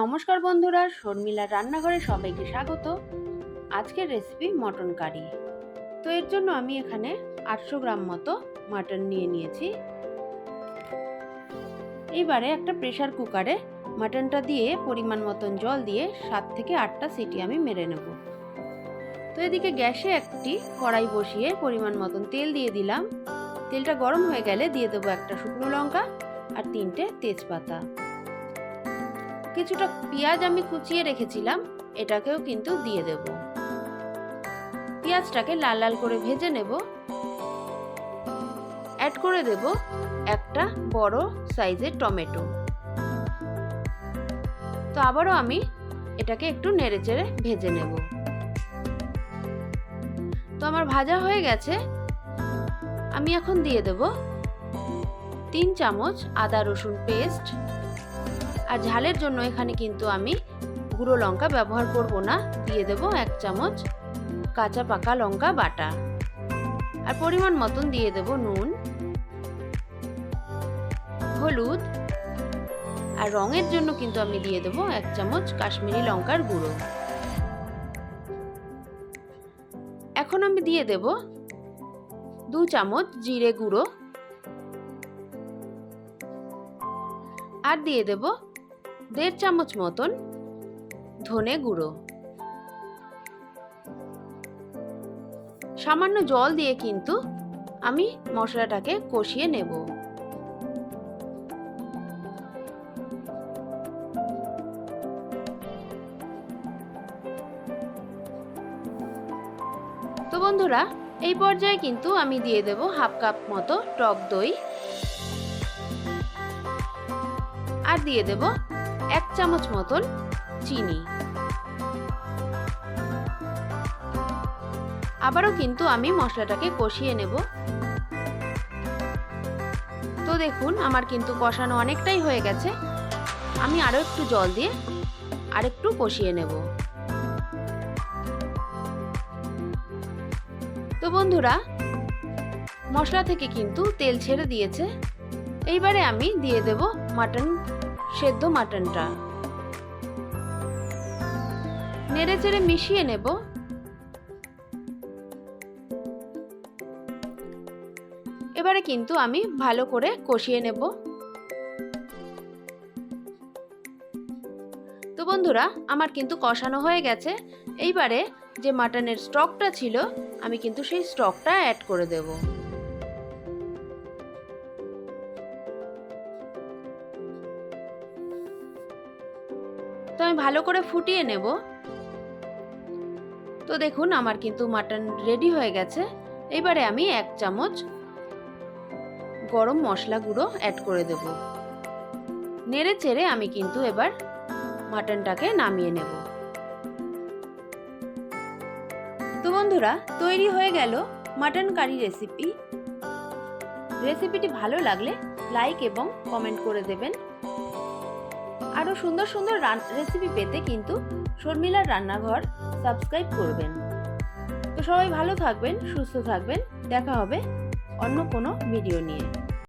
নমস্কার বন্ধুরা, শর্মিলার রান্নাঘরে সবাইকে স্বাগত। আজকের রেসিপি মটন কারি। তো এর জন্য আমি এখানে আটশো গ্রাম মতো মাটন নিয়ে নিয়েছি। এইবারে একটা প্রেশার কুকারে মাটনটা দিয়ে পরিমাণ মতন জল দিয়ে সাত থেকে আটটা সিটি আমি মেরে নেব। তো এদিকে গ্যাসে একটি কড়াই বসিয়ে পরিমাণ মতন তেল দিয়ে দিলাম। তেলটা গরম হয়ে গেলে দিয়ে দেবো একটা শুকনো লঙ্কা আর তিনটে তেজপাতা। কিছুটা পেঁয়াজ আমি কুচিয়ে রেখেছিলাম, এটাকেও কিন্তু দিয়ে দেব। পেঁয়াজটাকে লাল লাল করে ভেজে নেব। অ্যাড করে দেব একটা বড় সাইজের টমেটো। তো আবারও আমি এটাকে একটু নেড়ে চেড়ে ভেজে নেব। তো আমার ভাজা হয়ে গেছে। আমি এখন দিয়ে দেব তিন চামচ আদা রসুন পেস্ট আর ঝালের জন্য এখানে কিন্তু আমি গুঁড়ো লঙ্কা ব্যবহার করব না। দিয়ে দেব এক চামচ কাঁচা পাকা লঙ্কা বাটা। আর পরিমাণ মতন দিয়ে দেব নুন, হলুদ। আর রঙের জন্য কিন্তু আমি দিয়ে দেব এক চামচ কাশ্মীরি লঙ্কার গুঁড়ো। এখন আমি দিয়ে দেব দু চামচ জিরে গুঁড়ো। আর দিয়ে দেব দেড় চামচ মতন ধনে গুঁড়ো। সামান্য জল দিয়ে কিন্তু আমি মশলাটাকে কষিয়ে নেব। তো বন্ধুরা, এই পর্যায়ে কিন্তু আমি দিয়ে দেব হাফ কাপ মতো টক দই। আর দিয়ে দেব এক চামচ মতন চিনি। আবারও কিন্তু আমি মশলাটাকে কষিয়ে নেব। তো দেখুন, আমার কিন্তু কষানো অনেকটাই হয়ে গেছে। আমি আরও একটু জল দিয়ে আরেকটু কষিয়ে নেব। তো বন্ধুরা, মশলা থেকে কিন্তু তেল ছেড়ে দিয়েছে। এইবারে আমি দিয়ে দেব মাটন সেদ্ধ মাটনটা। নেড়ে চেড়ে মিশিয়ে নেব। এবারে কিন্তু আমি ভালো করে কষিয়ে নেব। তো বন্ধুরা, আমার কিন্তু কষানো হয়ে গেছে। এইবারে যে মাটনের স্টকটা ছিল, আমি কিন্তু সেই স্টকটা অ্যাড করে দেবো। তো আমি ভালো করে ফুটিয়ে নেব। তো দেখুন, আমার কিন্তু মাটন রেডি হয়ে গেছে। এবারে আমি এক চামচ গরম মশলা গুঁড়ো অ্যাড করে দেব। নেড়ে চেড়ে আমি কিন্তু এবার মাটনটাকে নামিয়ে নেব। তো বন্ধুরা, তৈরি হয়ে গেল মাটন কারি রেসিপি রেসিপিটি ভালো লাগলে লাইক এবং কমেন্ট করে দেবেন। আরও সুন্দর সুন্দর রেসিপি পেতে কিন্তু শর্মিলার রান্নাঘর সাবস্ক্রাইব করবেন। তো সবাই ভালো থাকবেন, সুস্থ থাকবেন, দেখা হবে অন্য কোনো ভিডিও নিয়ে।